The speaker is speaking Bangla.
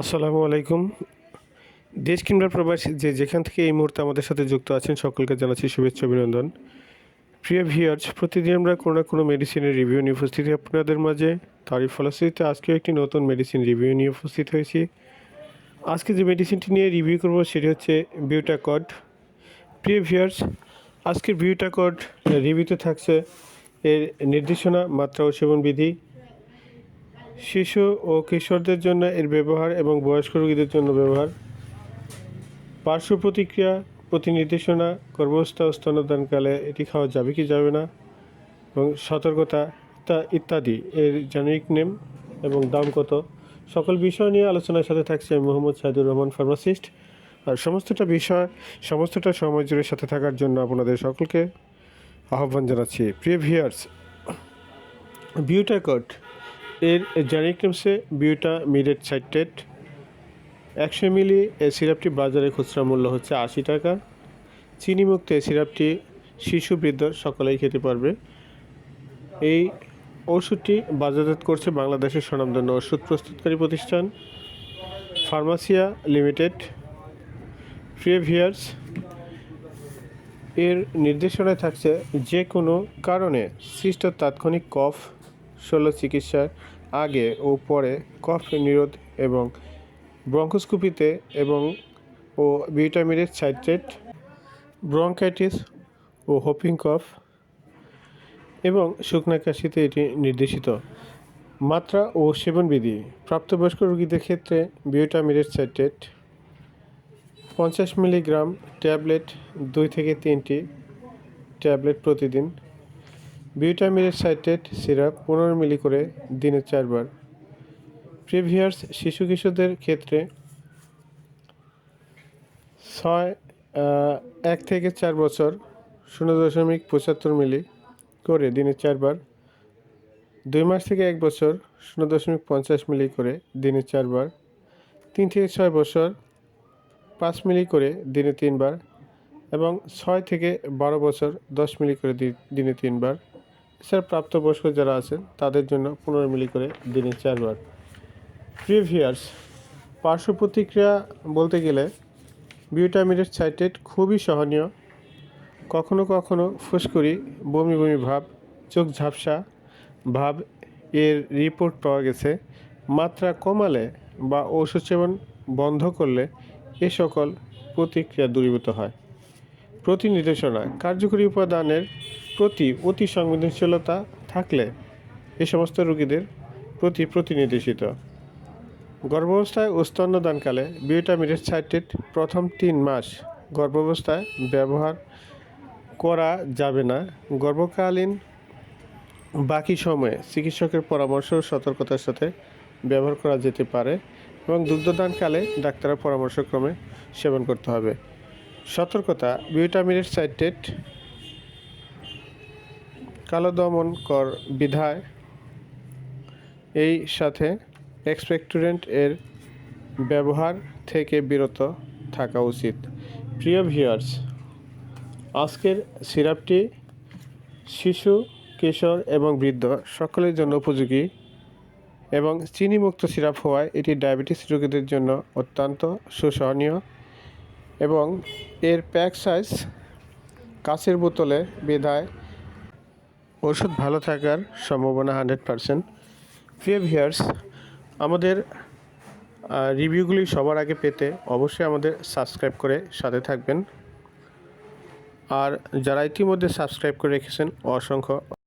আসসালামু আলাইকুম। দেশ কিংবা প্রবাসী যে যেখান থেকে এই মুহূর্তে আমাদের সাথে যুক্ত আছেন, সকলকে জানাচ্ছি শুভেচ্ছা, অভিনন্দন। প্রিয় ভিউয়ার্স, প্রতিদিন আমরা কোনো না কোনো মেডিসিনের রিভিউ নিয়ে উপস্থিত আপনাদের মাঝে। তারই ফলশ্রুতিতে আজকেও একটি নতুন মেডিসিন রিভিউ নিয়ে উপস্থিত হয়েছি। আজকে যে মেডিসিনটি নিয়ে রিভিউ করব সেটি হচ্ছে বিউটাকড প্রিয় ভিউয়ার্স, আজকের বিউটাকড রিভিউতে থাকছে এর নির্দেশনা, মাত্রা ও সেবন বিধি। শিশু ও কিশোরদের জন্য এর ব্যবহার এবং বয়স্ক রোগীদের জন্য ব্যবহার, পার্শ্ব প্রতিক্রিয়া প্রতি নির্দেশনা গর্ভাবস্থা স্তনদানকালে এটি খাওয়া যাবে কি যাবে না, এবং সতর্কতা ইত্যা- ইত্যাদি। এর জেনেরিক নেম এবং দাম কত? সকল বিষয় নিয়ে আলোচনার সাথে থাকছে আমি মোহাম্মদ সাইদুর রহমান, ফার্মাসিস্ট। আর সমস্তটা বিষয়, সমস্তটা সময় জুড়ে সাথে থাকার জন্য আপনাদের সকলকে আহ্বান জানাচ্ছি। প্রিয় ভিয়ার্স বিউটাকট এর জেনেরিক নেমসে বিউটা মিডেট সাইটেট একশো মিলি এ সিরাপটি বাজারে খুচরা মূল্য হচ্ছে আশি টাকা। চিনিমুক্ত এ সিরাপটি শিশু, বৃদ্ধ সকলেই খেতে পারবে। এই ওষুধটি বাজারজাত করছে বাংলাদেশের স্বনামধন্য ওষুধ প্রস্তুতকারী প্রতিষ্ঠান ফার্মাসিয়া লিমিটেড। প্রিভিয়ার্স, এর নির্দেশনায় থাকছে যে কোনো কারণে সৃষ্ট তাৎক্ষণিক কফ শল্য চিকিৎসার আগে ও পরে কফ নিরোধ এবং ব্রঙ্কোস্কোপিতে এবং ও ভিটামিনের সাইট্রেট, ব্রঙ্কাইটিস ও হোপিং কফ এবং শুকনা কাশিতে এটি নির্দেশিত। মাত্রা ও সেবনবিধি, প্রাপ্তবয়স্ক রোগীদের ক্ষেত্রে বিউটামিরেট সাইট্রেট, পঞ্চাশ মিলিগ্রাম ট্যাবলেট, দুই থেকে তিনটি ট্যাবলেট প্রতিদিন বিউটামিরেট সাইট্রেট সিরাপ পনেরো মিলি করে দিনে চারবার। প্রিভিয়ার্স শিশু কিশোরদের ক্ষেত্রে ছয় এক থেকে চার বছর শূন্য দশমিক পঁচাত্তর মিলি করে দিনে চারবার। দুই মাস থেকে এক বছর শূন্য দশমিক পঞ্চাশ মিলি করে দিনে চারবার। তিন থেকে ছয় বছর পাঁচ মিলি করে দিনে তিনবার এবং ছয় থেকে বারো বছর দশ মিলি করে দিনে তিনবার। এছাড়া প্রাপ্তবয়স্ক যারা আছেন, তাদের জন্য পনেরো মিলি করে দিনে চারবার প্রিভিয়ার্স, পার্শ্ব প্রতিক্রিয়া বলতে গেলে বিউটামিনের সাইটেট খুবই সহনীয়। কখনো কখনো ফুসকুড়ি, বমি বমি ভাব, চোখ ঝাপসা ভাব এর রিপোর্ট পাওয়া গেছে। মাত্রা কমালে বা ঔষধ সেবন বন্ধ করলে এ সকল প্রতিক্রিয়া দূরীভূত হয়। প্রতি নির্দেশনা কার্যকরী উপাদানের প্রতি অতি সংবেদনশীলতা থাকলে এ সমস্ত রোগীদের প্রতি প্রতিনির্দেশিত। গর্ভাবস্থায় ও স্তন্যদানকালে বিউটামিনের সাইটেট প্রথম তিন মাস গর্ভাবস্থায় ব্যবহার করা যাবে না। গর্ভকালীন বাকি সময়ে চিকিৎসকের পরামর্শ ও সতর্কতার সাথে ব্যবহার করা যেতে পারে এবং দুগ্ধদানকালে ডাক্তারের পরামর্শক্রমে সেবন করতে হবে। সতর্কতা বিউটামিনের সাইটেট কালো দমন কর বিধায়। এই সাথে এক্সপেক্টুরেন্ট এর ব্যবহার থেকে বিরত থাকা উচিত। প্রিয় ভিউয়ার্স আজকের সিরাপটি শিশু, কিশোর এবং বৃদ্ধ সকলের জন্য উপযোগী এবং চিনিমুক্ত সিরাপ হওয়ায় এটি ডায়াবেটিস রোগীদের জন্য অত্যন্ত সুসহনীয় এবং এর প্যাক সাইজ কাচের বোতলে বিধায় ওষুধ ভালো থাকার সম্ভাবনা হান্ড্রেড পারসেন্ট। প্রিয় ভিয়ার্স আমাদের রিভিউগুলি সবার আগে পেতে অবশ্যই আমাদের সাবস্ক্রাইব করে সাথে থাকবেন। আর যারা ইতিমধ্যে সাবস্ক্রাইব করে রেখেছেন, অসংখ্য